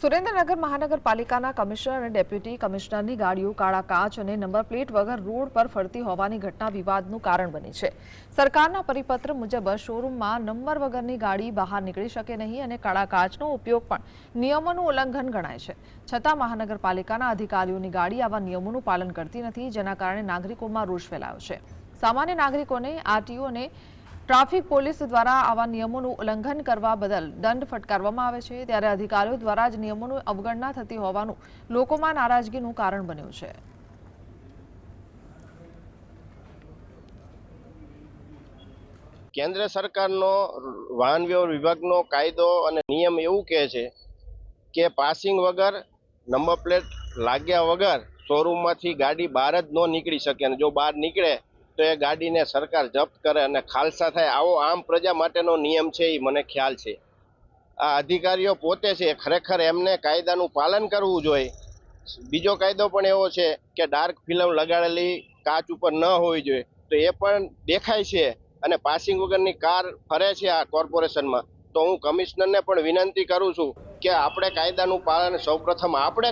સુરેન્દ્રનગર મહાનગરપાલિકાના કમિશનર અને ડેપ્યુટી કમિશનરની ગાડીઓ કાળા કાચ અને નંબર પ્લેટ વગર રોડ પર ફરતી હોવાની ઘટના વિવાદનું કારણ બની છે. સરકારના પરિપત્ર મુજબ શોરૂમમાં નંબર વગરની ગાડી બહાર નીકળી શકે નહીં અને કાળા કાચનો ઉપયોગ પણ નિયમોનું ઉલ્લંઘન ગણાય છે. છતાં મહાનગરપાલિકાના અધિકારીઓની ગાડી આવા નિયમોનું પાલન કરતી નથી, જેના કારણે નાગરિકોમાં રોષ ફેલાયો છે. સામાન્ય નાગરિકોને આરટીઓ અને ટ્રાફિક પોલીસ દ્વારા આવા નિયમોનું ઉલ્લંઘન કરવા બદલ દંડ ફટકારવામાં આવે છે, ત્યારે અધિકારીઓ દ્વારા જ નિયમોની અવગણના થતી હોવાનું લોકોમાં નારાજગીનું કારણ બન્યું છે. કેન્દ્ર સરકારનો, વાહન વ્યવહાર વિભાગનો કાયદો અને નિયમ એવું કહે છે કે પાસિંગ વગર, નંબર પ્લેટ લાગ્યા વગર શોરૂમમાંથી ગાડી બહાર જ ન નીકળી શકે અને જો બહાર નીકળે તો એ ગાડીને સરકાર જપ્ત કરે અને ખાલસા થાય. આવો આમ પ્રજા માટેનો નિયમ છે એ મને ખ્યાલ છે. આ અધિકારીઓ પોતે છે, ખરેખર એમને કાયદાનું પાલન કરવું જોઈએ. બીજો કાયદો પણ એવો છે કે ડાર્ક ફિલ્મ લગાડેલી કાચ ઉપર ન હોવી જોઈએ. તો એ પણ દેખાય છે અને પાસિંગ વગરની કાર ફરે છે આ કોર્પોરેશનમાં. તો હું કમિશનરને પણ વિનંતી કરું છું કે આપણે કાયદાનું પાલન સૌપ્રથમ આપણે